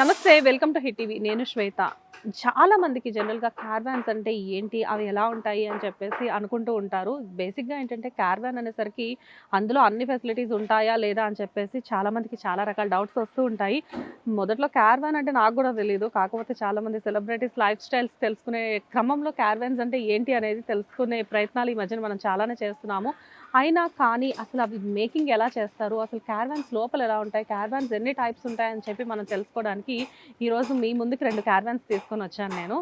నమస్తే welcome to hit TV. నేను శ్వేత. చాలా మందికి జనరల్గా క్యార్వాన్స్ అంటే ఏంటి అవి ఎలా ఉంటాయి అని చెప్పేసి అనుకుంటూ ఉంటారు. బేసిక్గా ఏంటంటే క్యార్వాన్ అనేసరికి అందులో అన్ని ఫెసిలిటీస్ ఉంటాయా లేదా అని చెప్పేసి చాలామందికి చాలా రకాల డౌట్స్ వస్తూ ఉంటాయి. మొదట్లో క్యార్వాన్ అంటే నాకు కూడా తెలియదు కాకపోతే చాలామంది సెలబ్రిటీస్ లైఫ్ స్టైల్స్ తెలుసుకునే క్రమంలో క్యార్వాన్స్ అంటే ఏంటి అనేది తెలుసుకునే ప్రయత్నాలు ఈ మధ్యన మనం చాలానే చేస్తున్నాము. అయినా కానీ అసలు అవి మేకింగ్ ఎలా చేస్తారు? అసలు క్యార్వాన్స్ లోపల ఎలా ఉంటాయి? క్యార్వాన్స్ ఎన్ని టైప్స్ ఉంటాయని చెప్పి మనం తెలుసుకోవడానికి ఈరోజు మీ ముందుకు రెండు క్యార్వాన్స్ తీసుకొని వచ్చాను నేను.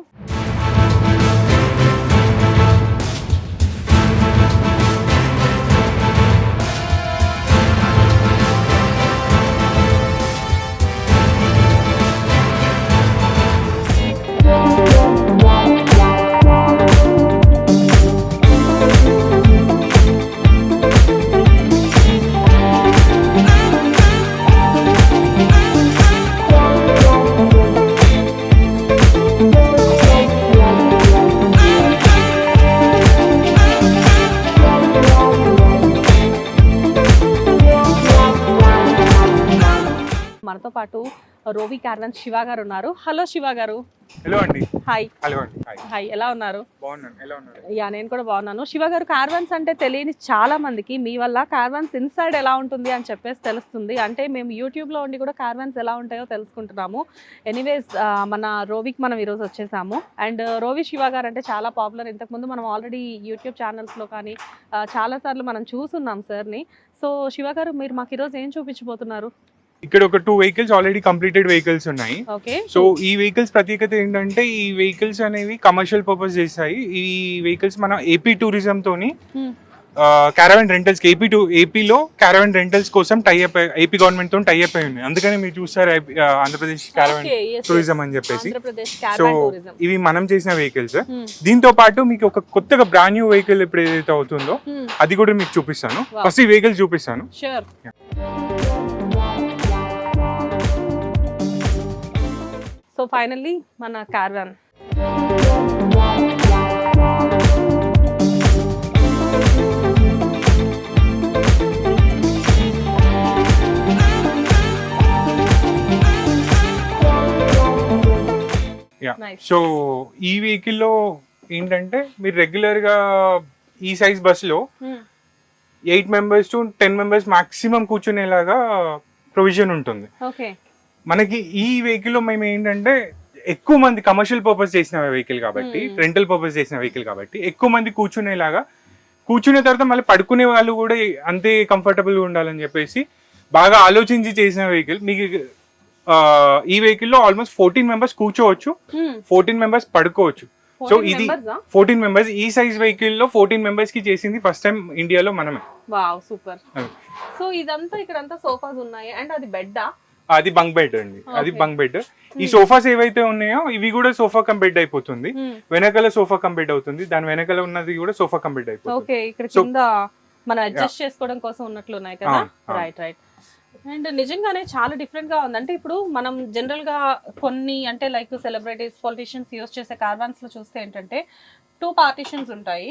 రోవి క్యార్వాన్స్ శివ గారు ఉన్నారు. హలో శివ గారు. హలో అండి. హాయ్ హలో అండి. హాయ్ ఎలా ఉన్నారు? బాగున్నాను. ఎలా ఉన్నారు? యా నేను కూడా బాగున్నాను. శివ గారు కార్వాన్స్ అంటే తెలియని చాలా మందికి మీ వల్ల కార్వాన్స్ ఇన్సైడ్ ఎలా ఉంటుంది అని చెప్పేసి తెలుస్తుంది. అంటే మేము యూట్యూబ్లో ఉండి కూడా కార్వాన్స్ ఎలా ఉంటాయో తెలుసుకుంటున్నాము. ఎనీవేస్ మన రోవికి మనం ఈరోజు వచ్చేసాము. అండ్ రోవి శివ గారు అంటే చాలా పాపులర్. ఇంతకుముందు మనం ఆల్రెడీ యూట్యూబ్ ఛానల్స్లో కానీ చాలాసార్లు మనం చూసున్నాం సార్ని. సో శివ గారు మీరు మాకు ఈరోజు ఏం చూపించబోతున్నారు? ఇక్కడ ఒక two vehicles already completed vehicles ఉన్నాయి. సో ఈ వెహికల్స్ ప్రత్యేకత ఏంటంటే ఈ వెహికల్స్ అనేవి కమర్షియల్ పర్పస్ చేస్తాయి. ఈ వెహికల్స్ మన ఏపీ టూరిజం తోని. క్యారవన్ రెంటల్స్ ఏపీ టూ ఏపీలో క్యారవన్ రెంటల్స్ కోసం టైఅప్ ఏపీ గవర్నమెంట్తో టైఅప్ అయి ఉన్నాయి. అందుకని మీరు చూస్తారు ఆంధ్రప్రదేశ్ క్యారవన్. టూరిజం అని చెప్పేసి. సో ఇవి మనం చేసిన వెహికల్స్ Hmm. దీంతో పాటు మీకు ఒక కొత్తగా బ్రాండ్ న్యూ వెహికల్ ఇప్పుడు ఏదైతే అవుతుందో Hmm. అది కూడా మీకు చూపిస్తాను. ఫస్ట్ ఈ వెహికల్ చూపిస్తాను. సో ఫైనల్లీ మన కార్వాన్. సో ఈ వెహికల్లో ఏంటంటే మీరు రెగ్యులర్గా ఈ సైజ్ బస్లో eight members to ten members maximum కూర్చునేలాగా provision ఉంటుంది. మనకి ఈ వెహికల్లో మేము ఏంటంటే ఎక్కువ మంది కమర్షియల్ పర్పస్ చేసిన వెహికల్ కాబట్టి Hmm. రెంటల్ పర్పస్ చేసిన వెహికల్ కాబట్టి ఎక్కువ మంది కూర్చునేలాగా కూర్చునే తర్వాత మళ్ళీ పడుకునే వాళ్ళు కూడా అంతే కంఫర్టబుల్గా ఉండాలని చెప్పేసి బాగా ఆలోచించి చేసిన వెహికల్ మీకు ఈ వెహికల్లో ఆల్మోస్ట్ ఫోర్టీన్ మెంబర్స్ కూర్చోవచ్చు. ఫోర్టీన్ మెంబర్స్ పడుకోవచ్చు. సో ఇది ఫోర్టీన్ మెంబర్స్ ఈ సైజ్ వెహికల్లో ఫోర్టీన్ మెంబర్స్కి చేసింది ఫస్ట్ టైం ఇండియాలో మనమే. Wow super. సో ఇదంతా ఇక్కడంతా సోఫాస్ ఉన్నాయి. అండ్ అది బెడ్డా అది బంక్ బెడ్ అండి. అది. బంక్ బెడ్ ఈ సోఫాస్ ఏవైతే ఉన్నాయో ఇవి కూడా సోఫా కమ్ బెడ్ అయిపోతుంది. వెనకాల సోఫా కమ్ బెడ్ అవుతుంది. దాని వెనకాల ఉన్నది కూడా సోఫా కమ్ బెడ్ అయిపోతుంది. ఓకే ఇక్కడ కింద మనం అడ్జస్ట్ చేసుకోవడం కోసం ఉన్నట్లు ఉన్నాయి కదా. రైట్ రైట్ అండ్ నిజంగానే చాలా డిఫరెంట్గా ఉంది. అంటే ఇప్పుడు మనం జనరల్గా కొన్ని అంటే లైక్ సెలబ్రిటీస్ పొలిటీషియన్స్ యూస్ చేసే కార్వాన్స్లో చూస్తే ఏంటంటే టూ పార్టీషన్స్ ఉంటాయి.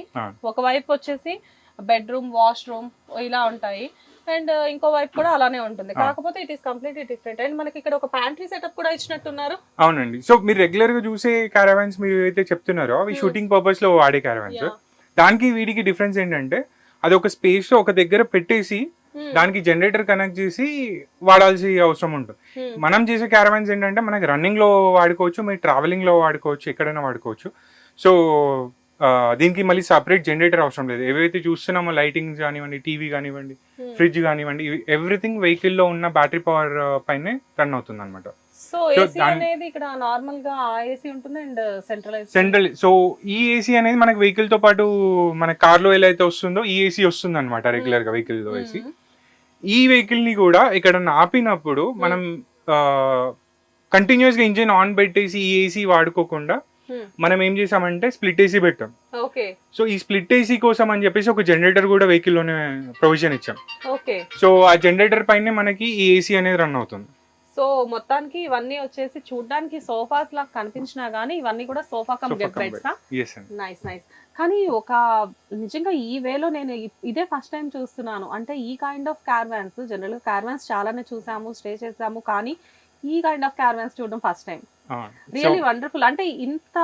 ఒకవైపు వచ్చేసి బెడ్రూమ్ వాష్రూమ్ ఇలా ఉంటాయి. అండ్ ఇంకో వైపు కూడా అలానే ఉంటుంది. కాకపోతే it is completely different and మనకి ఇక్కడ ఒక ప్యాంట్రీ సెటప్ కూడా ఇచ్చినట్టున్నారు అవునండి సో మీరు రెగ్యులర్గా చూసే క్యారవాన్స్ మీరు ఏదైతే చెప్తున్నారో అవి Hmm. షూటింగ్ పర్పస్లో వాడే క్యారవాన్స్ Yeah. దానికి వీడికి డిఫరెన్స్ ఏంటంటే అది ఒక స్పేస్లో ఒక దగ్గర పెట్టేసి Hmm. దానికి జనరేటర్ కనెక్ట్ చేసి వాడాల్సి అవసరం ఉంటుంది Hmm. మనం చేసే క్యారవాన్స్ ఏంటంటే మనకి రన్నింగ్లో వాడుకోవచ్చు మీరు ట్రావెలింగ్లో వాడుకోవచ్చు ఎక్కడైనా వాడుకోవచ్చు సో దీనికి మళ్ళీ సపరేట్ జనరేటర్ అవసరం లేదు. ఏవైతే చూస్తున్నామో లైటింగ్ కానివ్వండి టీవీ కానివ్వండి Hmm. ఫ్రిడ్జ్ కానివ్వండి ఎవ్రీథింగ్ వెహికల్లో ఉన్న బ్యాటరీ పవర్ పైనే రన్ అవుతుంది అనమాట సో So, ఏసీ దాని- అనేది ఇక్కడ నార్మల్గా ఏసీ ఉంటుంది అండ్ సెంట్రలైజ్ సెంట్రల్ సో ఈ ఏసీ అనేది మనకి వెహికల్తో పాటు మన కార్లో ఎలా అయితే వస్తుందో ఈ ఏసీ వస్తుంది అనమాట రెగ్యులర్గా వెహికల్లో ఏసీ ఈ వెహికల్ని కూడా ఇక్కడ ఆపినప్పుడు మనం కంటిన్యూస్గా ఇంజిన్ ఆన్ పెట్టేసి ఈ ఏసీ వాడుకోకుండా మనం ఏం చేసామంటే స్ప్లిట్ ఏసీ పెట్టాం. ఓకే సో ఈ స్ప్లిట్ ఏసీ కోసం అని చెప్పేసి ఒక జనరేటర్ కూడా వెహికల్లోనే ప్రొవిజన్ ఇచ్చాం. ఓకే సో ఆ జనరేటర్ పైనే మనకి ఈ ఏసీ అనేది రన్ అవుతుంది. సో మొత్తానికి ఇవన్నీ వచ్చేసి చూడడానికి సోఫాస్ లా కనిపించినా గానీ ఇవన్నీ కూడా sofa cum beds nice nice కానీ ఒక నిజంగా ఈ వేలో నేను ఇదే ఫస్ట్ టైం చూస్తున్నాను. అంటే ఈ కైండ్ ఆఫ్ కార్వాన్స్ జనరల్గా కార్వాన్స్ చాలానే చూసాము స్టే చేసాము. కానీ ఈ కైండ్ ఆఫ్ క్యారవాన్స్ చూడడం ఫస్ట్ టైం రియల్లీ వండర్ఫుల్. అంటే ఇంత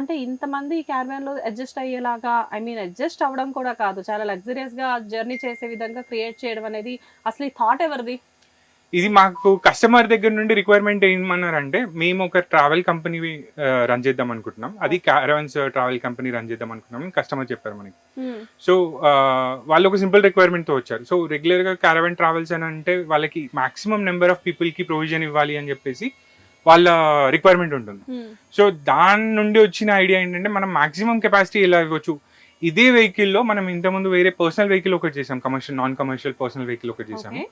అంటే ఇంతమంది క్యారవాన్లో అడ్జస్ట్ అయ్యేలాగా ఐ మీన్ అడ్జస్ట్ అవ్వడం కూడా కాదు. చాలా లగ్జరియస్గా జర్నీ చేసే విధంగా క్రియేట్ చేయడం అనేది అసలు ఈ థాట్ ఎవరిది? ఇది మాకు కస్టమర్ దగ్గర నుండి రిక్వైర్మెంట్ ఏమన్నారంటే మేము ఒక ట్రావెల్ కంపెనీ రన్ చేద్దాం అనుకుంటున్నాం. అది క్యారవన్స్ ట్రావెల్ కంపెనీ రన్ చేద్దాం అనుకున్నాం కస్టమర్ చెప్పారు మనకి. సో వాళ్ళు ఒక సింపుల్ రిక్వైర్మెంట్తో వచ్చారు. సో రెగ్యులర్గా క్యారవన్ ట్రావెల్స్ అని అంటే వాళ్ళకి మాక్సిమం నెంబర్ ఆఫ్ పీపుల్కి ప్రొవిజన్ ఇవ్వాలి అని చెప్పేసి వాళ్ళ రిక్వైర్మెంట్ ఉంటుంది. సో దాని నుండి వచ్చిన ఐడియా ఏంటంటే మనం మాక్సిమం కెపాసిటీ ఎలా ఇవ్వచ్చు? ఇదే వెహికల్లో మనం ఇంతకుముందు వేరే పర్సనల్ వెహికల్ ఒకటి చేసాం. Commercial non commercial personal vehicle ఒకటి చేసాము.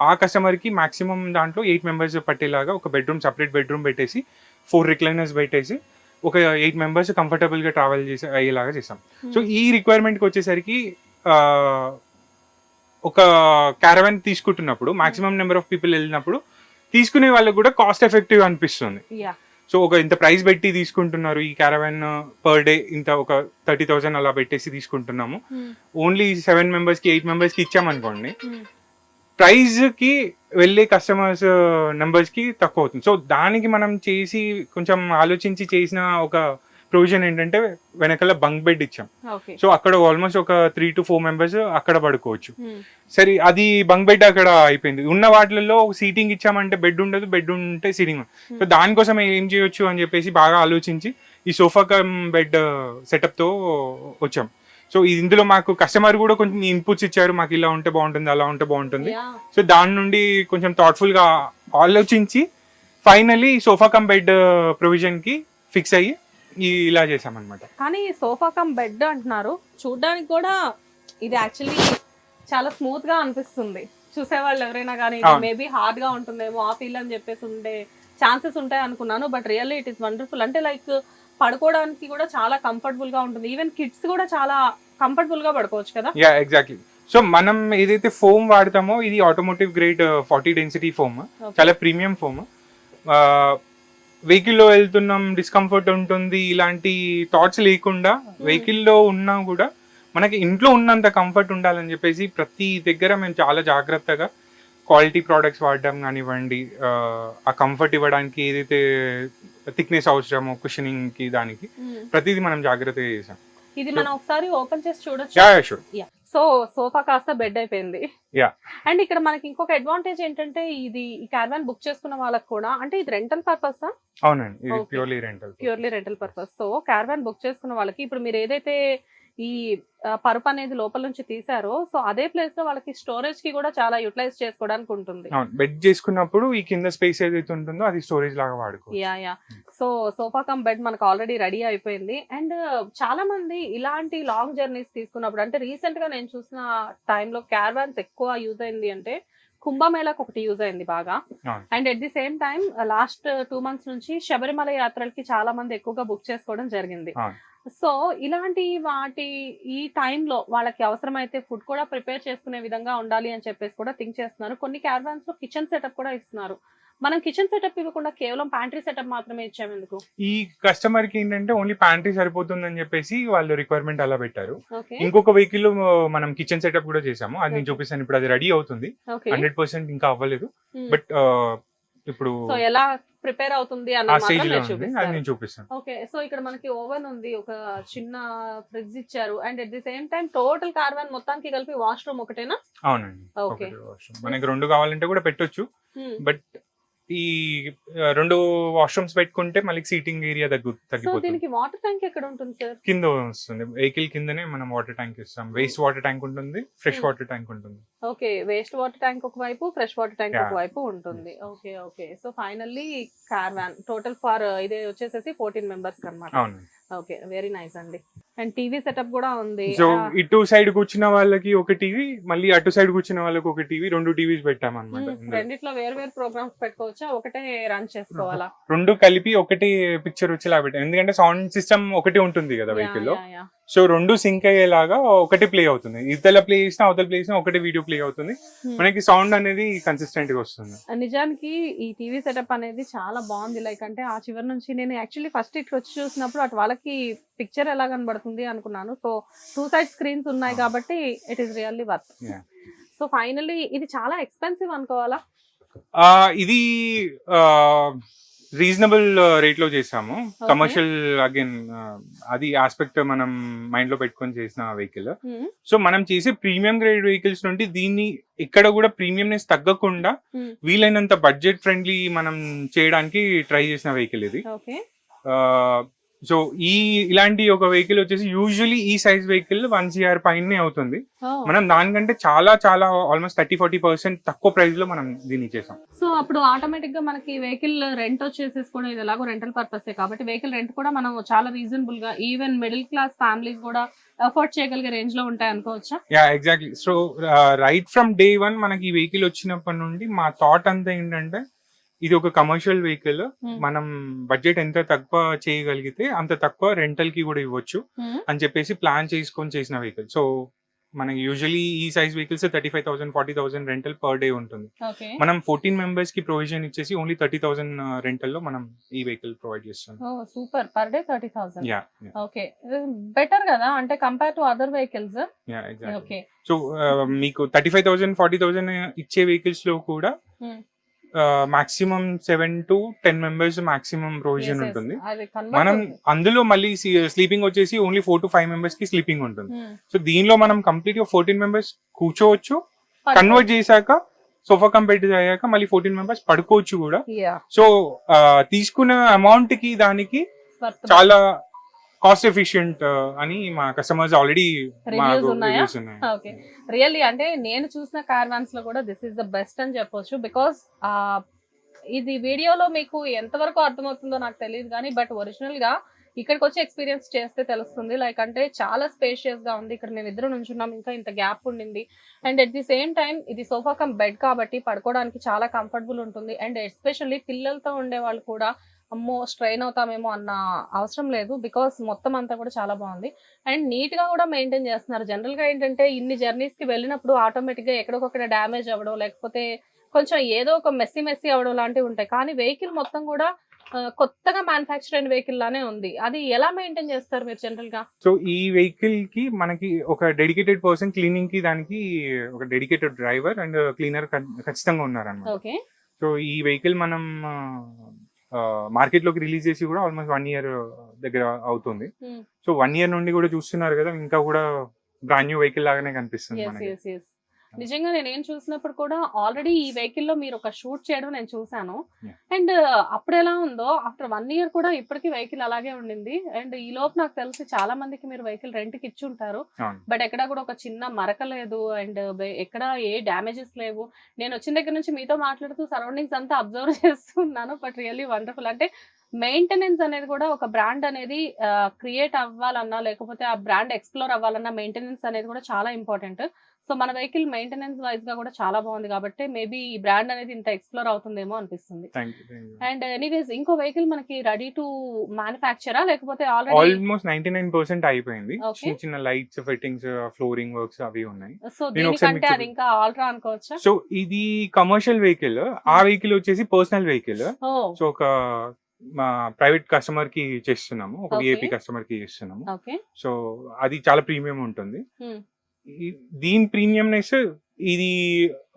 ఆ కస్టమర్కి మాక్సిమం దాంట్లో ఎయిట్ మెంబర్స్ పట్టేలాగా ఒక బెడ్రూమ్ సపరేట్ బెడ్రూమ్ పెట్టేసి ఫోర్ రిక్లైనర్స్ పెట్టేసి ఒక ఎయిట్ మెంబర్స్ కంఫర్టబుల్గా ట్రావెల్ చేసే అయ్యేలాగా చేసాం. సో ఈ రిక్వైర్మెంట్కి వచ్చేసరికి ఒక క్యారవన్ తీసుకుంటున్నప్పుడు మాక్సిమం నెంబర్ ఆఫ్ పీపుల్ వెళ్ళినప్పుడు తీసుకునే వాళ్ళకి కూడా కాస్ట్ ఎఫెక్టివ్ అనిపిస్తుంది. సో ఒక ఇంత ప్రైస్ పెట్టి తీసుకుంటున్నారు ఈ క్యారవన్ పర్ డే ఇంత ఒక థర్టీ థౌసండ్ అలా పెట్టేసి తీసుకుంటున్నాము. ఓన్లీ సెవెన్ మెంబర్స్కి ఎయిట్ మెంబర్స్కి ఇచ్చామనుకోండి ప్రైజ్కి వెళ్ళే కస్టమర్స్ నెంబర్స్కి తక్కువ అవుతుంది. సో దానికి మనం చేసి కొంచెం ఆలోచించి చేసిన ఒక ప్రొవిజన్ ఏంటంటే వెనకాల బంక్ బెడ్ ఇచ్చాం. సో అక్కడ ఆల్మోస్ట్ ఒక త్రీ టు ఫోర్ మెంబర్స్ అక్కడ పడుకోవచ్చు. సరే అది బంక్ బెడ్ అక్కడ అయిపోయింది. ఉన్న వాటిలలో సీటింగ్ ఇచ్చామంటే బెడ్ ఉండదు బెడ్ ఉంటే సీటింగ్ సో దానికోసం ఏం చేయొచ్చు అని చెప్పేసి బాగా ఆలోచించి ఈ సోఫా కమ్ బెడ్ సెటప్తో వచ్చాం. సో ఇందులో మాకు కస్టమర్ కూడా కొంచెం ఇన్పుట్స్ ఇచ్చారు మాకు ఇలా ఉంటే బాగుంటుంది అలా ఉంటే బాగుంటుంది. సో దాని నుండి కొంచెం థాట్ఫుల్గా ఆలోచించి ఫైనలీ సోఫా కమ్ బెడ్ ప్రొవిజన్కి ఫిక్స్ అయ్యి ఇలా చేసామన్నమాట కానీ సోఫా కమ్ బెడ్ అంటున్నారు. చూడడానికి కూడా ఇది యాక్చువల్లీ చాలా స్మూత్గా అనిపిస్తుంది. చూసేవాళ్ళు ఎవరైనా కానీ. మేబీ హార్డ్గా ఉంటుందేమో ఆ ఫీల్ అని చెప్పేసి ఉండే ఛాన్సెస్ ఉంటాయి అనుకున్నాను. But really it is wonderful అంటే లైక్ పడుకోవడానికి కూడా చాలా కంఫర్టబుల్గా ఉంటుంది. ఈవెన్ కిడ్స్ కూడా చాలా కంఫర్టబుల్గా పడుకోవచ్చు కదా? యా ఎగ్జాక్ట్లీ సో మనం ఏదైతే ఫోమ్ వాడతామో ఇది automotive grade forty density foam చాలా ప్రీమియం ఫోమ్ వెహికల్లో వెళ్తున్నాం డిస్కంఫర్ట్ ఉంటుంది ఇలాంటి థాట్స్ లేకుండా వెహికల్లో ఉన్నా కూడా మనకి ఇంట్లో ఉన్నంత కంఫర్ట్ ఉండాలని చెప్పేసి ప్రతి దగ్గర మేము చాలా జాగ్రత్తగా క్వాలిటీ ప్రోడక్ట్స్ వాడడం కానివ్వండి ఆ, కంఫర్ట్ ఇవ్వడానికి ఏదైతే థిక్నెస్ అవసరమో కుషనింగ్కి దానికి ప్రతిదీ మనం జాగ్రత్తగా చేసాం. ఇది మనం ఒకసారి ఓపెన్ చేసి చూడొచ్చు? సో సోఫా కాస్త బెడ్ అయిపోయింది. అండ్ ఇక్కడ మనకి ఇంకొక అడ్వాంటేజ్ ఏంటంటే ఇది ఈ క్యారవాన్ బుక్ చేసుకున్న వాళ్ళకి కూడా అంటే ఇది రెంటల్ పర్పస్ అవునండి purely rental purpose so caravan book చేసుకున్న వాళ్ళకి ఇప్పుడు మీరు ఏదైతే ఈ పరుపు అనేది లోపల నుంచి తీసారో సో అదే ప్లేస్లో వాళ్ళకి స్టోరేజ్కి కూడా చాలా యూటిలైజ్ చేసుకోవడానికి ఉంటుంది. బెడ్ చేసుకున్నప్పుడు ఈ కింద స్పేస్ ఏదైతే ఉంటుందో అది స్టోరేజ్ లాగా వాడుకోవచ్చు. Yeah yeah. So sofa cum bed మనకు ఆల్రెడీ రెడీ అయిపోయింది. అండ్ చాలా మంది ఇలాంటి లాంగ్ జర్నీస్ తీసుకున్నప్పుడు అంటే రీసెంట్గా నేను చూసిన టైంలో క్యారవాన్స్ ఎక్కువ యూజ్ అయింది అంటే కుంభమేళకు ఒకటి యూజ్ అయింది బాగా. And at the same time last two months నుంచి శబరిమల యాత్రలకి చాలా మంది ఎక్కువగా బుక్ చేసుకోవడం జరిగింది. సో ఇలాంటి వాటి ఈ టైంలో వాళ్ళకి అవసరమైతే ఫుడ్ కూడా ప్రిపేర్ చేసుకునే విధంగా ఉండాలి అని చెప్పేసి కూడా థింక్ చేస్తున్నారు. కొన్ని క్యారవాన్స్లో కిచెన్ సెటప్ కూడా ఇస్తున్నారు. మనం కిచెన్ సెటప్ ఇవ్వకుండా కేవలం ప్యాంట్రీ సెటప్ మాత్రమే ఇచ్చాము ఎందుకు? ఈ కస్టమర్కి ఏంటంటే ఓన్లీ ప్యాంట్రీ సరిపోతుందని చెప్పేసి వాళ్ళు రిక్వైర్మెంట్ అలా పెట్టారు. ఇంకొక వెహికల్ మనం కిచెన్ సెటప్ కూడా చేసాము అది నేను. చూపిస్తాను. ఇప్పుడు అది రెడీ అవుతుంది. హండ్రెడ్ పర్సెంట్ ఇంకా అవ్వలేదు. బట్ ఇప్పుడు సో ఎలా ప్రిపేర్ అవుతుంది ఆ అన్న స్టేజ్ మాత్రం లో నేను ఉంది. అది చూపిస్తాను. నేను చూపిస్తాను. ఓకే సో ఇక్కడ మనకి ఓవెన్ ఉంది ఒక చిన్న ఫ్రిడ్జ్ ఇచ్చారు. And at the same time total caravan మొత్తానికి కలిపి వాష్రూమ్ ఒకటేనా? అవునండి washroom. మనకి రెండు కావాలంటే కూడా పెట్టొచ్చు. Hmm. బట్ ఈ రెండు వాష్రూమ్స్ పెట్టుకుంటే మళ్ళీ సీటింగ్ ఏరియా తగ్గు సో తగ్గిపోతుంది. దీనికి వాటర్ ట్యాంక్ ఎక్కడ ఉంటుంది సార్ కింద వస్తుంది. వెహికల్ కిందనే మనం వాటర్ ట్యాంక్ ఇస్తాం. వేస్ట్ వాటర్ ట్యాంక్ ఉంటుంది ఫ్రెష్. వాటర్ ట్యాంక్ ఉంటుంది. ఓకే వేస్ట్ వాటర్ ట్యాంక్ ఒకవైపు ఫ్రెష్ వాటర్ ట్యాంక్ Yeah. ఒకవైపు ఉంటుంది. Okay okay so finally caravan total for ఇది వచ్చేసేసి ఫోర్టీన్ మెంబర్స్ అన్నమాట. అవును. ఓకే వెరీ నైస్ అండి. అండ్ టీవీ సెటప్ కూడా ఉంది. సో ఇటు సైడ్ కూర్చున్న వాళ్ళకి ఒక టీవీ మళ్ళీ అటు సైడ్ కూర్చున్న వాళ్ళకి ఒక టీవీ రెండు టీవీస్ పెట్టాం అనమాట రెండిట్లో వేరు వేరు ప్రోగ్రామ్స్ పెట్టుకోవచ్చా? ఒకటే రన్ చేసుకోవాలా? రెండు కలిపి ఒకటి పిక్చర్ వచ్చేలా పెట్టాం. ఎందుకంటే సౌండ్ సిస్టమ్ ఒకటి ఉంటుంది కదా వెహికల్లో. సో రెండు సింక్ అయ్యేలాగా ఒకటి ప్లే అవుతుంది. ఇతల ప్లే చేసినా అవతల ప్లే చేసినా ఒకటి వీడియో ప్లే అవుతుంది. మనకి సౌండ్ అనేది కన్సిస్టెంట్గా వస్తుంది నిజానికి ఈ టీవీ సెటప్ అనేది చాలా బాగుంది. లైక్ అంటే ఆ చివరి నుంచి నేను యాక్చువల్లీ ఫస్ట్ ఇట్లా వచ్చి చూసినప్పుడు అటు వాళ్ళకి పిక్చర్ ఎలా కనబడుతుంది అనుకున్నాను. సో టూ సైడ్ స్క్రీన్స్ ఉన్నాయి కాబట్టి it is really worth. So finally ఇది చాలా ఎక్స్పెన్సివ్ అనుకోవాలా? ఇది రీజనబుల్ రేట్లో చేసాము. కమర్షియల్ అగైన్ అది ఆస్పెక్ట్ మనం మైండ్లో పెట్టుకొని చేసిన వెహికల్ Hmm. సో మనం చేసే ప్రీమియం గ్రేడ్ వెహికల్స్ నుండి దీన్ని ఇక్కడ కూడా ప్రీమియంనెస్ తగ్గకుండా Hmm. వీలైనంత బడ్జెట్ ఫ్రెండ్లీ మనం చేయడానికి ట్రై చేసిన వెహికల్ ఇది. సో ఈ ఇలాంటి ఒక వెహికల్ వచ్చేసి యూజువలీ ఈ సైజ్ వెహికల్ వన్ సిఆర్ పైనే అవుతుంది. మనం దానికంటే చాలా చాలా ఆల్మోస్ట్ థర్టీ ఫార్టీ పర్సెంట్ తక్కువ ప్రైస్లో మనం దీన్ని చేసాం సో అప్పుడు ఆటోమేటిక్గా మనకి వెహికల్ రెంట్ వచ్చేసేసి కూడా ఇది ఎలాగో రెంటల్ పర్పస్ కాబట్టి వెహికల్ రెంట్ కూడా మనం చాలా రీజనబుల్గా ఈవెన్ మిడిల్ క్లాస్ ఫ్యామిలీస్ కూడా అఫోర్డ్ చేయగలిగే రేంజ్లో ఉంటాయి అనుకోవచ్చా? Yeah exactly so right from day one మనకి ఈ వెహికల్ వచ్చినప్పటి నుండి మా థాట్ అంతా ఏంటంటే ఇది ఒక కమర్షియల్ వెహికల్ Hmm. మనం బడ్జెట్ ఎంత తక్కువ చేయగలిగితే అంత తక్కువ రెంటల్కి కూడా ఇవ్వచ్చు అని చెప్పేసి ప్లాన్ చేసుకొని చేసిన వెహికల్ సో మనకి యూజువలీ ఈ size vehicles thirty five thousand forty thousand rental per day ఉంటుంది మనం ఫోర్టీన్ మెంబర్స్కి ప్రొవిజన్ ఇచ్చేసి ఓన్లీ థర్టీ థౌసండ్ రెంటల్లో మనం ఈ వెహికల్ ప్రొవైడ్ చేస్తాం. Super per day thirty thousand yeah okay better కదా? అంటే compare to other vehicles yeah exactly okay so మీకు thirty five thousand forty thousand ఇచ్చే వెహికల్స్లో కూడా Hmm. Maximum seven to ten members maximum provision ఉంటుంది. మనం అందులో మళ్ళీ స్లీపింగ్ వచ్చేసి ఓన్లీ ఫోర్ టు ఫైవ్ మెంబర్స్కి స్లీపింగ్ ఉంటుంది. సో దీనిలో మనం కంప్లీట్గా ఫోర్టీన్ మెంబర్స్ కూర్చోవచ్చు కన్వర్ట్ చేశాక సోఫా కంప్లీట్ అయ్యాక మళ్ళీ ఫోర్టీన్ మెంబర్స్ పడుకోవచ్చు కూడా. సో తీసుకున్న అమౌంట్కి దానికి చాలా కాస్ట్ ఎఫిషియంట్ అని మా కస్టమర్స్ ఆల్రెడీ? రివ్యూస్ ఉన్నాయి? ఓకే రియల్లీ అంటే నేను చూసిన కార్వాన్స్లో కూడా దిస్ ఇస్ ద బెస్ట్ అని చెప్పొచ్చు బికాస్ ఇది వీడియోలో మీకు ఎంతవరకు అర్థమవుతుందో నాకు తెలియదు కానీ బట్ ఒరిజినల్గా ఇక్కడికి వచ్చి ఎక్స్పీరియన్స్ చేస్తే తెలుస్తుంది. లైక్ అంటే చాలా స్పేషియస్గా ఉంది. ఇక్కడ మేము ఇద్దరు నుంచున్నాం. ఇంకా ఇంత గ్యాప్ ఉండింది. And at the same time ఇది సోఫా కమ్ బెడ్ కాబట్టి పడుకోవడానికి చాలా కంఫర్టబుల్ ఉంటుంది. అండ్ ఎస్పెషల్లీ పిల్లలతో ఉండే వాళ్ళు కూడా అమ్మో స్ట్రెయిన్ అవుతామేమో అన్న అవసరం లేదు. బికాస్ మొత్తం అంతా కూడా చాలా బాగుంది. అండ్ నీట్గా కూడా మెయింటైన్ చేస్తున్నారు. జనరల్గా ఏంటంటే ఇన్ని జర్నీస్కి వెళ్ళినప్పుడు ఆటోమేటిక్గా ఎక్కడికొక్కడ డ్యామేజ్ అవ్వడం లేకపోతే కొంచెం ఏదో ఒక మెస్సీ మెస్సీ అవ్వడం లాంటివి ఉంటాయి. కానీ వెహికల్ మొత్తం కూడా కొత్తగా మ్యానుఫ్యాక్చర్ అయిన వెహికల్ లానే ఉంది. అది ఎలా మెయింటైన్ చేస్తారు మీరు జనరల్గా? సో ఈ వెహికల్కి మనకి ఒక డెడికేటెడ్ పర్సన్ క్లీనింగ్కి దానికి ఒక డెడికేటెడ్ డ్రైవర్ అండ్ క్లీనర్ ఖచ్చితంగా ఉన్నారన్నమాట. ఓకే సో ఈ వెహికల్ మనం మార్కెట్లోకి రిలీజ్ చేసి కూడా ఆల్మోస్ట్ వన్ ఇయర్ దగ్గర అవుతుంది. Hmm. సో వన్ ఇయర్ నుండి కూడా చూస్తున్నారు కదా ఇంకా కూడా బ్రాండ్ న్యూ వెహికల్ లాగానే కనిపిస్తుంది మనకి. నిజంగా నేను ఏం చూసినప్పుడు కూడా ఆల్రెడీ ఈ వెహికల్లో మీరు ఒక షూట్ చేయడం నేను చూసాను. అండ్ అప్పుడు ఎలా ఉందో ఆఫ్టర్ వన్ ఇయర్ కూడా ఇప్పటికీ వెహికల్ అలాగే ఉండింది. అండ్ ఈ లోపు నాకు తెలిసి చాలా మందికి మీరు వెహికల్ రెంట్కి ఇచ్చి ఉంటారు అవును. బట్ ఎక్కడ కూడా ఒక చిన్న మరక లేదు. అండ్ ఎక్కడ ఏ డ్యామేజెస్ లేవు. నేను వచ్చిన దగ్గర నుంచి మీతో మాట్లాడుతూ సరౌండింగ్స్ అంతా అబ్జర్వ్ చేస్తున్నాను. But really wonderful. అంటే మెయింటెనెన్స్ అనేది కూడా ఒక బ్రాండ్ అనేది క్రియేట్ అవ్వాలన్నా లేకపోతే ఆ బ్రాండ్ ఎక్స్ప్లోర్ అవ్వాలన్నా మెయింటెనెన్స్ అనేది కూడా చాలా ఇంపార్టెంట్. సో మన వెహికల్ మెయింటెనెన్స్ వైజ్గా కూడా చాలా బాగుంది కాబట్టి మేబీ ఈ బ్రాండ్ అనేది ఇంత ఎక్స్ప్లోర్ అవుతుందేమో అనిపిస్తుంది. అండ్ ఎనీవేస్ ఇంకో వెహికల్ మనకి రెడీ టు మ్యానుఫ్యాక్చరా లేకపోతే ఆల్మోస్ట్ నైన్టీ నైన్ పర్సెంట్ అయిపోయింది. చిన్న లైట్స్ ఫిట్టింగ్స్ ఫ్లోరింగ్ వర్క్స్ అవి ఉన్నాయి. సో దీనికంటే అది ఇంకా ఆల్ట్రా అనుకోవచ్చా? సో ఇది కమర్షియల్ వెహికల్ ఆ వెహికల్ వచ్చేసి పర్సనల్ వెహికల్ సో ఒక మా ప్రైవేట్ కస్టమర్కి చేస్తున్నాము. ఒక. విఐపి కస్టమర్కి చేస్తున్నాము. సో అది చాలా ప్రీమియం ఉంటుంది. Hmm. దీని ప్రీమియంనెస్ ఇది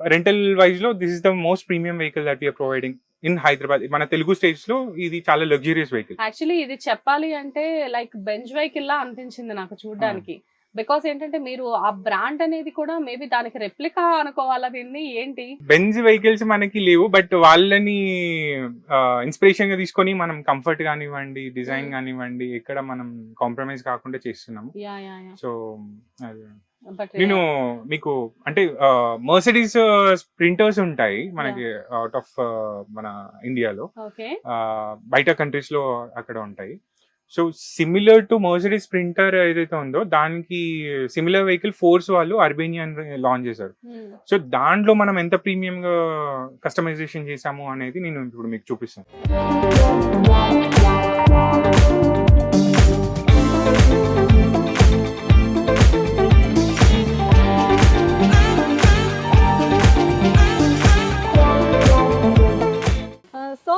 rental వైజ్లో this is the most premium vehicle that you are providing in Hyderabad మన తెలుగు స్టేట్స్లో ఇది చాలా లగ్జరియస్ వెహికల్ యాక్చువల్లీ ఇది చెప్పాలి అంటే లైక్ బెంచ్ వెహికల్ లా అనిపించింది నాకు చూడడానికి. బికాస్ ఏంటంటే మీరు ఆ బ్రాండ్ అనేది కూడా మేబీ దానికి రెప్లికా అనుకోవాలా దీన్ని? ఏంటి? బెంజ్ వెహికల్స్ మనకి లేవు బట్ వాళ్ళని ఇన్స్పిరేషన్గా తీసుకొని మనం కంఫర్ట్ కానివ్వండి డిజైన్ Hmm. కానివ్వండి ఎక్కడ మనం కాంప్రమైజ్ కాకుండా చేస్తున్నాము. సో నేను మీకు అంటే మర్సిడీస్ ప్రింటర్స్ ఉంటాయి మనకి అవుట్ ఆఫ్ మన ఇండియాలో బయట కంట్రీస్లో అక్కడ ఉంటాయి. So similar to Mercedes Sprinter ఏదైతే ఉందో దానికి సిమిలర్ వెహికల్ ఫోర్స్ వాళ్ళు అర్బేనియన్ లాంచ్ చేశారు. సో దాంట్లో మనం ఎంత ప్రీమియం గా కస్టమైజేషన్ చేసాము అనేది నేను ఇప్పుడు మీకు చూపిస్తాను.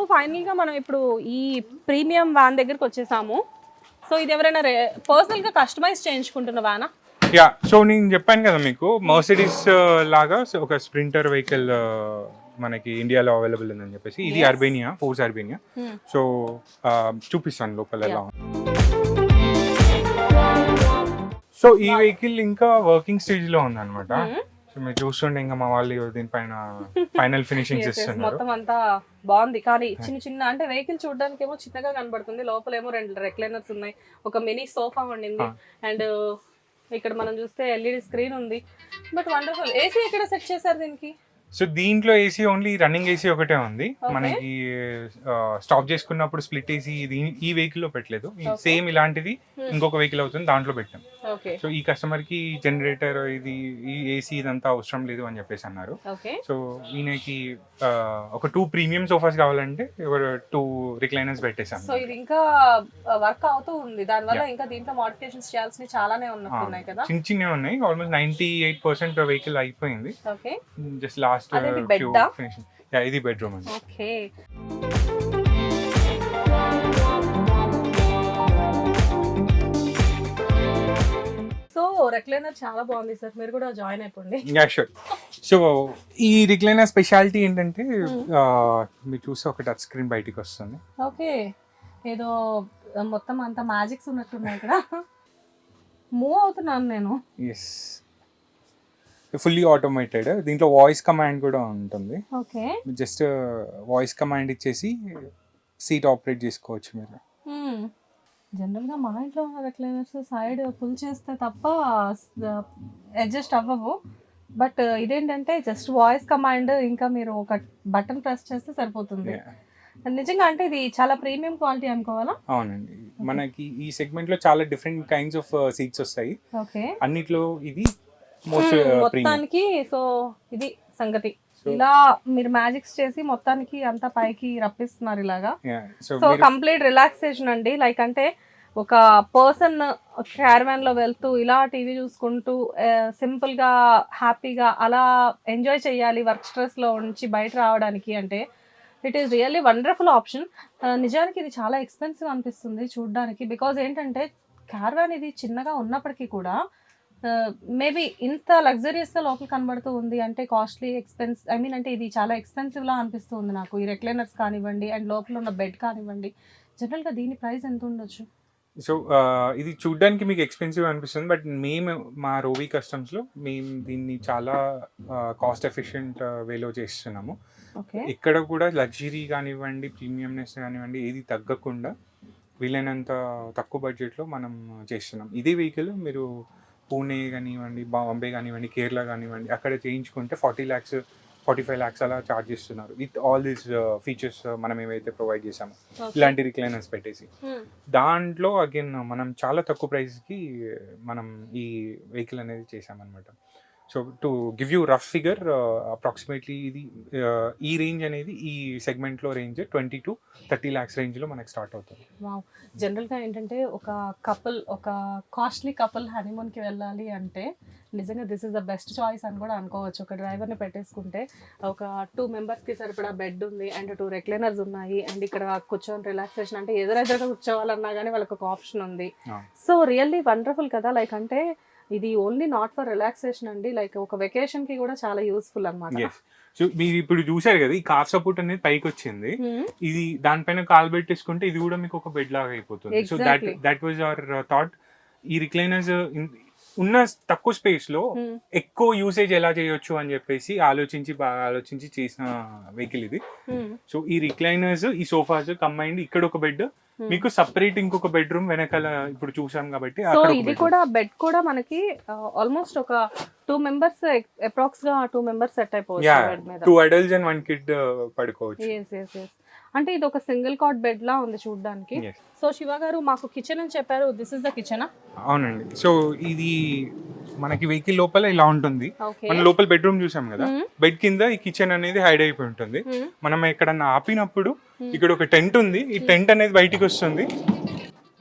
సో ఫైనల్గా మనం ఇప్పుడు ఈ ప్రీమియం వ్యాన్ దగ్గరికి వచ్చేసాము. సో ఇది ఎవరైనా పర్సనల్గా కస్టమైజ్ చేయించుకుంటున్న వ్యానా? యా సో నేను చెప్పాను కదా మీకు మర్సిడీస్ లాగా ఒక స్ప్రింటర్ వెహికల్ మనకి ఇండియాలో అవైలబుల్ ఉందని చెప్పేసి. ఇది. Urbania Force Urbania. సో చూపిస్తాను లోపల ఎలా సో ఈ వెహికల్ ఇంకా వర్కింగ్ స్టేజ్లో ఉంది అనమాట Hmm. సో మీరు చూస్తుంటే ఇంకా మా వాళ్ళు దీనిపైన ఫైనల్ ఫినిషింగ్ చేస్తున్నారు. మొత్తం అంతా బాగుంది. కానీ చిన్న చిన్న అంటే వెహికల్ చూడడానికి ఏమో చిన్నగా కనబడుతుంది. లోపల ఏమో రెండు రెక్లైనర్స్ ఉన్నాయి. ఒక మినీ సోఫా ఉండింది Ah. అండ్ ఇక్కడ మనం చూస్తే ఎల్ఈడి స్క్రీన్ ఉంది. But wonderful. ఏసీ ఎక్కడ సెట్ చేశారు దీనికి? సో దీంట్లో ఏసీ ఓన్లీ రన్నింగ్ ఏసీ ఒకటే ఉంది. మనకి స్టాప్ చేసుకున్నప్పుడు స్ప్లిట్ ఏసీ ఈ వెహికల్లో పెట్టలేదు. సేమ్ ఇలాంటిది Hmm. ఇంకొక వెహికల్ అవుతుంది. దాంట్లో పెట్టాం. సో ఈ కస్టమర్కి జనరేటర్ ఇది ఈ ఏసీ ఇదంతా అవసరం లేదు అని చెప్పేసి అన్నారు. సో ఈయనకి ఒక టూ ప్రీమియం సోఫాస్ కావాలంటే టూ రిక్లైనర్స్ పెట్టేసాం సో ఇది ఇంకా వర్క్ అవుతూ ఉంది. దానివల్ల ఇంకా దీంట్లో మోడిఫికేషన్స్ చేయాల్సినవి చాలానే ఉన్నట్టున్నాయి కదా? చిన్న చిన్నవి ఉన్నాయి. Almost ninety eight percent vehicle అయిపోయింది. Just last? ఫినిషింగ్ ఇది బెడ్రూమ్ అండి. ఓకే. సో రెక్లైనర్ చాలా బాగుంది సార్. మీరు కూడా జాయిన్ అయిపోండి. సో ఈ రిక్లైనర్ స్పెషాలిటీ ఏంటంటే ఆ, మీరు చూస్తే ఒక టచ్ స్క్రీన్ బయటికి వస్తుంది. ఓకే. ఏదో మొత్తం అంత మ్యాజిక్స్ ఉన్నట్టున్నాయి ఇక్కడ మూవ్ అవుతున్నాను నేను. ఎస్ ఫుల్లీ ఆటోమేటెడ్ దీంట్లో వాయిస్ కమాండ్ కూడా ఉంటుంది. ఓకే. జస్ట్ వాయిస్ కమాండ్ ఇచ్చేసి సీట్ ఆపరేట్ చేసుకోవచ్చు మీరు. జనరల్గా మా ఇంట్లో ఉన్న రెక్లైనర్స్ సైడ్ పుల్ చేస్తే తప్ప అడ్జస్ట్ అవ్వవు. బట్ ఇదేంటంటే జస్ట్ వాయిస్ కమాండ్ ఇంకా మీరు ఒక బటన్ ప్రెస్ చేస్తే సరిపోతుంది. నిజంగా అంటే ఇది చాలా ప్రీమియం క్వాలిటీ అనుకోవాలా? అవునండి. మనకి ఈ సెగ్మెంట్లో చాలా డిఫరెంట్ కైండ్స్ ఆఫ్ సీట్స్ వస్తాయి. ఓకే అన్నిట్లో ఇది మోస్ట్ ప్రీమియం. మొత్తానికి సో ఇది సంగతి. ఇలా మీరు మ్యాజిక్స్ చేసి మొత్తానికి అంతా పైకి రప్పిస్తున్నారు ఇలాగా. సో కంప్లీట్ రిలాక్సేషన్ అండి. లైక్ అంటే ఒక పర్సన్ క్యారవాన్లో వెళ్తూ ఇలా టీవీ చూసుకుంటూ సింపుల్గా హ్యాపీగా అలా ఎంజాయ్ చేయాలి వర్క్ స్ట్రెస్లో నుంచి బయట రావడానికి అంటే it is really wonderful option నిజానికి ఇది చాలా ఎక్స్పెన్సివ్ అనిపిస్తుంది చూడడానికి. బికాజ్ ఏంటంటే క్యారవాన్ ఇది చిన్నగా ఉన్నప్పటికీ కూడా మేబీ ఇంత లగ్జరియస్గా లోపల కనబడుతూ ఉంది అంటే కాస్ట్లీ ఎక్స్పెన్స్ ఐ మీన్ అంటే ఇది చాలా ఎక్స్పెన్సివ్ లా అనిపిస్తుంది నాకు. ఈ రెక్లైనర్స్ కానివ్వండి అండ్ లోపల ఉన్న బెడ్ కానివ్వండి. జనరల్గా దీని ప్రైస్ ఎంత ఉండొచ్చు? సో ఇది చూడడానికి మీకు ఎక్స్పెన్సివ్ అనిపిస్తుంది బట్ మేము మా రోవి కస్టమ్స్లో మేము దీన్ని చాలా కాస్ట్ ఎఫిషియెంట్ వేలో చేస్తున్నాము. ఓకే. ఇక్కడ కూడా లగ్జరీ కానివ్వండి ప్రీమియంనెస్ కానివ్వండి ఏది తగ్గకుండా వీలైనంత తక్కువ బడ్జెట్లో మనం చేస్తున్నాం. ఇదే వెహికల్ మీరు పూణే కానివ్వండి బాంబే కానివ్వండి కేరళ కానివ్వండి అక్కడ చేయించుకుంటే forty lakhs forty five lakhs అలా చార్జ్ చేస్తున్నారు. విత్ ఆల్ దీస్ ఫీచర్స్ మనం ఏవైతే ప్రొవైడ్ చేసామో ఇలాంటి రిక్లైనర్స్ పెట్టేసి. దాంట్లో అగైన్ మనం చాలా తక్కువ ప్రైస్కి మనం ఈ వెహికల్ అనేది చేసామన్నమాట so to give you rough figure approximately ఇది uh, ఈ రేంజ్ అనేది ఈ సెగ్మెంట్లో range twenty to thirty lakhs రేంజ్లో మనకి స్టార్ట్ అవుతుంది. వావ్ జనరల్గా ఏంటంటే ఒక కపుల్ ఒక కాస్ట్లీ కపుల్ హనీమూన్కి వెళ్ళాలి అంటే నిజంగా this is the best choice అని కూడా అనుకోవచ్చు. ఒక డ్రైవర్ని పెట్టేసుకుంటే ఒక టూ మెంబర్స్కి సరిపడా బెడ్ ఉంది అండ్ టూ రెక్లైనర్స్ ఉన్నాయి అండ్ ఇక్కడ కూర్చొని రిలాక్సేషన్ అంటే ఎదురెదురుగా కూర్చోవాలన్నా కానీ వాళ్ళకి ఒక ఆప్షన్ ఉంది. సో రియల్లీ వండర్ఫుల్ కదా. లైక్ అంటే ఇది ఓన్లీ నాట్ ఫర్ రిలాక్సేషన్ అండి. లైక్ ఒక వెకేషన్కి కూడా చాలా యూస్ఫుల్ అనమాట మీరు ఇప్పుడు చూసారు కదా ఈ కార్ సపోర్ట్ అనేది పైకి వచ్చింది. ఇది దానిపైన కాలు పెట్టేసుకుంటే ఇది కూడా మీకు ఒక బెడ్ లాగా అయిపోతుంది. So that. That was our thought ఈ రిక్లైనర్స్ ఉన్న తక్కువ స్పేస్లో ఎక్కువ యూసేజ్ ఎలా చేయొచ్చు అని చెప్పేసి ఆలోచించి బాగా ఆలోచించి చేసిన వెహికల్ ఇది. సో ఈ రిక్లైనర్స్ ఈ సోఫాస్ కంబైండ్ ఇక్కడ ఒక బెడ్ మీకు సపరేట్ ఇంకొక బెడ్రూమ్ వెనకాల ఇప్పుడు చూసాం కాబట్టి సో ఇది. కూడా బెడ్ కూడా మనకి ఆల్మోస్ట్ ఒక టూ మెంబర్స్ అప్రాక్స్గా టూ మెంబర్స్ సెట్ అయిపోవచ్చు two adults and one kid పడుకోవచ్చు. అంటే ఇది ఒక సింగిల్ కాట్ బెడ్ లా ఉంది చూడడానికి. సో శివ గారు మాకు కిచెన్ అని చెప్పారు. This is the kitchen? అవునండి. సో ఇది మనకి వెహికల్ లోపల ఇలా ఉంటుంది. మన లోపల బెడ్రూమ్ చూసాం కదా. బెడ్ కింద ఈ కిచెన్ అనేది హైడ్ అయిపోయి ఉంటుంది. మనం ఎక్కడన్నా ఆపినప్పుడు. ఇక్కడ ఒక టెంట్ ఉంది. ఈ టెంట్ అనేది బయటికి వస్తుంది.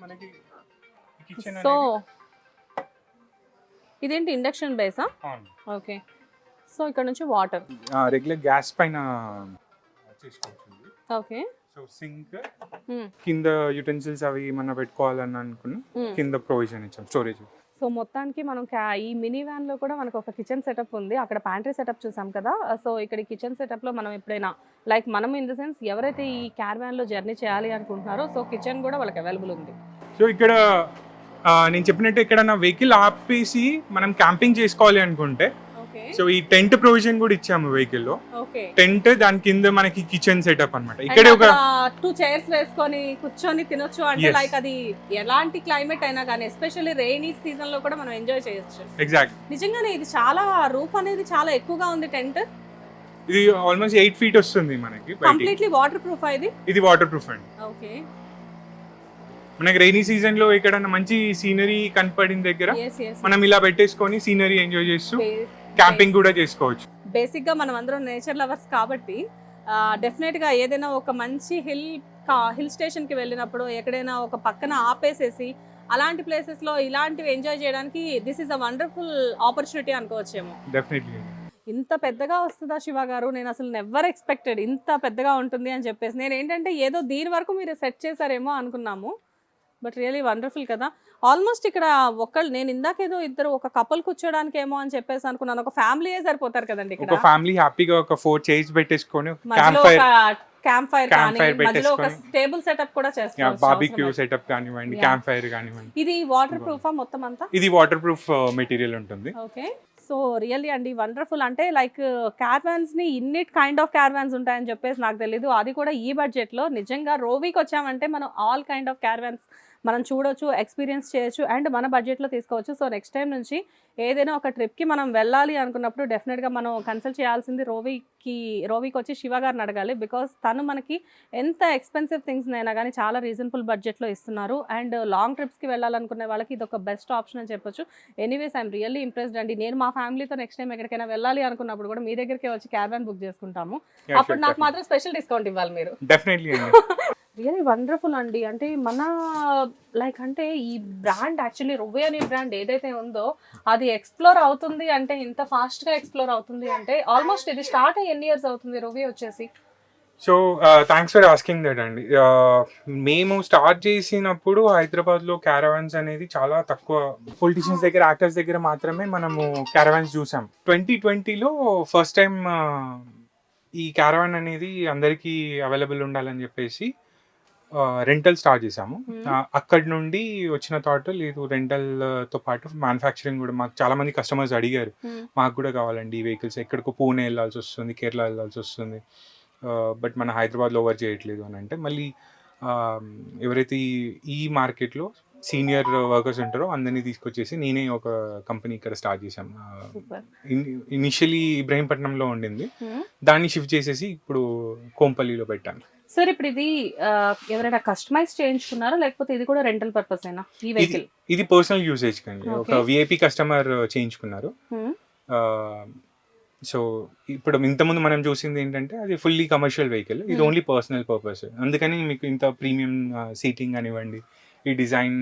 మనకి కిచెన్ సో ఇదేంటి ఇండక్షన్ బేసా? ఓకే. సో ఇక్కడ నుంచి వాటర్. రెగ్యులర్ గ్యాస్ పైన చేసుకోవచ్చు ఓకే. సో సింక్ కింద యుటెన్సిల్స్ అవి ఏమన్నా పెట్టుకోవాలని అనుకున్నా. కింద ప్రొవిజన్ ఇచ్చాం స్టోరేజ్ సో మొత్తానికి మనం ఈ మినీ వ్యాన్లో కూడా మనకు ఒక కిచెన్ సెటప్ ఉంది. అక్కడ ప్యాంట్రీ సెటప్ చూసాం కదా. సో ఇక్కడ కిచెన్ సెటప్లో మనం ఎప్పుడైనా లైక్ మనం ఇన్ ద సెన్స్ ఎవరైతే ఈ క్యారవాన్లో జర్నీ చేయాలి అనుకుంటున్నారో సో కిచెన్ కూడా వాళ్ళకి అవైలబుల్ ఉంది. సో ఇక్కడ నేను చెప్పినట్టు ఇక్కడ నా వెహికల్ ఆపేసి మనం క్యాంపింగ్ చేసుకోవాలి అనుకుంటే సో ఈ టెంట్ ప్రొవిజన్ కూడా ఇచ్చాము వెహికల్లో. టెంట్ దాని కింద మనకి కిచెన్ సెటప్ అన్నమాట. ఇక్కడే ఒక టూ చైర్స్ వేసుకొని కూర్చొని తినొచ్చు అంటే. లైక్ అది ఎలాంటి క్లైమేట్ అయినా కానీ ఎస్పెషల్లీ రెయినీ సీజన్లో కూడా మనం ఎంజాయ్ చేయొచ్చు. ఎగ్జాక్ట్ నిజంగానే ఇది చాలా రూఫ్ అనేది చాలా ఎక్కువగా ఉంది టెంట్. ఇది ఆల్మోస్ట్ ఎయిట్ ఫీట్ వస్తుంది మనకి కంప్లీట్లీ వాటర్ ప్రూఫ్ ఇది? ఇది వాటర్ ప్రూఫ్ అండి. ఓకే మనకి రైనీ సీజన్లో ఇక్కడ మంచి సీనరీ కనపడిన దగ్గర మనం ఇలా పెట్టేసుకొని సీనరీ ఎంజాయ్ చేస్తూ క్యాంపింగ్ కూడా చేసుకోవచ్చు. బేసిక్గా మనం అందరం నేచర్ లవర్స్ కాబట్టి డెఫినెట్గా ఏదైనా ఒక మంచి హిల్ హిల్ స్టేషన్కి వెళ్ళినప్పుడు ఎక్కడైనా ఒక పక్కన ఆపేసేసి అలాంటి ప్లేసెస్లో ఇలాంటివి ఎంజాయ్ చేయడానికి this is a wonderful opportunity అనుకోవచ్చేమో. Definitely ఇంత పెద్దగా వస్తుందా శివ గారు? నేను అసలు నెవర్ ఎక్స్పెక్టెడ్ ఇంత పెద్దగా ఉంటుంది అని చెప్పేసి. నేను ఏంటంటే ఏదో దీని వరకు మీరు సెట్ చేశారేమో అనుకున్నాము. బట్ రియలీ వండర్ఫుల్ కదా. ఆల్మోస్ట్ ఇక్కడ ఒకళ్ళు నేను ఇందాకేదో ఇద్దరు ఒక కపుల్ కూర్చోడానికి ఏమో అని చెప్పేసి అనుకున్నాను. ఒక ఫ్యామిలీ సరిపోతారు కదండి ఒక ఇక్కడ ఫ్యామిలీ హ్యాపీగా ఒక ఫోర్ చైర్స్ పెట్టేసుకొని క్యాంప్ ఫైర్ కానీ మధ్యలో ఒక. టేబుల్ సెటప్ కూడా చేస్తారు బాబిక్యూ సెటప్ కానివ్వండి. క్యాంప్ ఫైర్ కానివ్వండి. ఇది వాటర్ ప్రూఫా మొత్తం అంతా? ఇది వాటర్ ప్రూఫ్ మెటీరియల్ ఉంటుంది. ఓకే. సో రియల్లీ అండి వండర్ఫుల్. అంటే లైక్ క్యారవాన్స్ని ఇన్ని కైండ్ ఆఫ్ క్యారవాన్స్ ఉంటాయని చెప్పేసి నాకు తెలీదు. అది కూడా ఈ బడ్జెట్లో. నిజంగా రోవీకి వచ్చామంటే మనం ఆల్ కైండ్ ఆఫ్ క్యారవాన్స్ మనం చూడొచ్చు ఎక్స్పీరియన్స్ చేయొచ్చు అండ్ మన బడ్జెట్లో తీసుకోవచ్చు. సో నెక్స్ట్ టైం నుంచి ఏదైనా ఒక ట్రిప్కి మనం వెళ్ళాలి అనుకున్నప్పుడు డెఫినెట్గా మనం కన్సల్ట్ చేయాల్సింది రోవీకి రోవీకి వచ్చి శివ గారిని అడగాలి. బికాస్ తను మనకి ఎంత ఎక్స్పెన్సివ్ థింగ్స్ అయినా కానీ చాలా రీజనబుల్ బడ్జెట్లో ఇస్తున్నారు. అండ్ లాంగ్ ట్రిప్స్కి వెళ్ళాలనుకునే వాళ్ళకి ఇది ఒక బెస్ట్ ఆప్షన్ అని చెప్పొచ్చు. ఎనీవేస్ ఐఎమ్ రియల్లీ ఇంప్రెస్డ్ అండి. నేను మా ఫ్యామిలీతో నెక్స్ట్ టైం ఎక్కడికైనా వెళ్ళాలి అనుకున్నప్పుడు కూడా మీ దగ్గరికి వచ్చి క్యాబ్ బుక్ చేసుకుంటాము. అప్పుడు నాకు మాత్రం స్పెషల్ డిస్కౌంట్ ఇవ్వాలి మీరు. డెఫినెట్లీ రియలీ వండర్ఫుల్ అండి. అంటే మన లైక్ అంటే ఈ బ్రాండ్ యాక్చువల్లీ రొవ్వే అనే బ్రాండ్ ఏదైతే ఉందో అది ఎక్స్ప్లోర్ అవుతుంది అంటే ఇంత ఫాస్ట్గా ఎక్స్ప్లోర్ అవుతుంది అంటే ఆల్మోస్ట్ ఇది స్టార్ట్ అయ్యి ఎన్ని ఇయర్స్ అవుతుంది రొవ్వే వచ్చేసి? So thanks for asking that అండి. మేము స్టార్ట్ చేసినప్పుడు హైదరాబాద్లో క్యారవాన్స్ అనేది చాలా తక్కువ పొలిటీషియన్స్ దగ్గర యాక్టర్స్ దగ్గర మాత్రమే మనము క్యారవాన్స్ చూసాం. ట్వంటీ ట్వంటీలో ఫస్ట్ టైం ఈ క్యారవాన్ అనేది అందరికీ అవైలబుల్ ఉండాలని చెప్పేసి రెంటల్ స్టార్ట్ చేసాము అక్కడి నుండి వచ్చిన థాట్ లేదు రెంటల్తో పాటు మ్యానుఫ్యాక్చరింగ్ కూడా మాకు చాలా మంది కస్టమర్స్ అడిగారు. మాకు కూడా కావాలండి ఈ వెహికల్స్ ఎక్కడికో పూణే వెళ్ళాల్సి వస్తుంది కేరళ వెళ్ళాల్సి వస్తుంది. బట్ మన హైదరాబాద్లో ఓవర్ చేయట్లేదు అని అంటే మళ్ళీ ఎవరైతే ఈ- ఈ మార్కెట్లో సీనియర్ వర్కర్స్ ఉంటారో అందరినీ తీసుకొచ్చేసి నేనే ఒక కంపెనీ ఇక్కడ స్టార్ట్ చేశాను సూపర్. ఇనిషియలీ ఇబ్రహీంపట్నంలో ఉండింది. దాన్ని షిఫ్ట్ చేసేసి ఇప్పుడు కోంపల్లిలో పెట్టాను. సార్ ఇప్పుడు ఇది ఎవరైనా కస్టమైజ్ చేయించుకున్నారా? లేకపోతే ఇది కూడా రెంటల్ పర్పస్ అయినా ఈ వెహికల్? ఇది పర్సనల్ యూసేజ్ కండి ఒక. విఐపి కస్టమర్ చేయించుకున్నారు. సో ఇప్పుడు ఇంతకుముందు మనం చూసింది ఏంటంటే అది ఫుల్లీ కమర్షియల్ వెహికల్ ఇది. ఓన్లీ పర్సనల్ పర్పస్ అందుకని మీకు ఇంత ప్రీమియం సీటింగ్ కానివ్వండి ఈ డిజైన్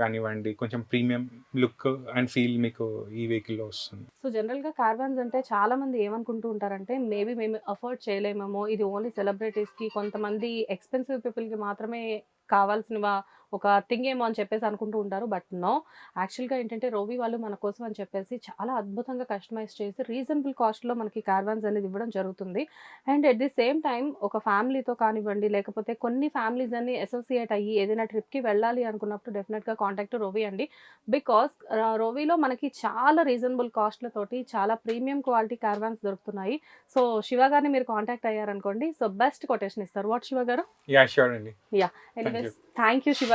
కానివ్వండి కొంచెం ప్రీమియం లుక్ అండ్ ఫీల్ మీకు ఈ వెహికల్లో వస్తుంది. సో జనరల్గా కార్వాన్స్ అంటే చాలా మంది ఏమనుకుంటూ ఉంటారంటే మేబీ మేము అఫోర్డ్ చేయలేమేమో ఇది ఓన్లీ సెలబ్రిటీస్కి కొంతమంది ఎక్స్పెన్సివ్ పీపుల్కి మాత్రమే కావాల్సినవా ఒక థింగ్ ఏమో అని చెప్పేసి అనుకుంటూ ఉంటారు. బట్ నో యాక్చువల్గా ఏంటంటే రోవి వాళ్ళు మన కోసం అని చెప్పేసి చాలా అద్భుతంగా కస్టమైజ్ చేసి రీజనబుల్ కాస్ట్లో మనకి కార్వాన్స్ అనేది ఇవ్వడం జరుగుతుంది. And at the same time ఒక ఫ్యామిలీతో కానివ్వండి లేకపోతే కొన్ని ఫ్యామిలీస్ అన్ని అసోసియేట్ అయ్యి ఏదైనా ట్రిప్కి వెళ్ళాలి అనుకున్నప్పుడు డెఫినెట్గా కాంటాక్ట్ రోవి అండి. బికాస్ రోవిలో మనకి చాలా రీజనబుల్ కాస్ట్లతోటి చాలా ప్రీమియం క్వాలిటీ కార్వాన్స్ దొరుకుతున్నాయి. సో శివ గారిని మీరు కాంటాక్ట్ అయ్యారనుకోండి. సో బెస్ట్ కొటేషన్ ఇస్తారు. వాట్ శివ గారు? Yeah thank you. శివ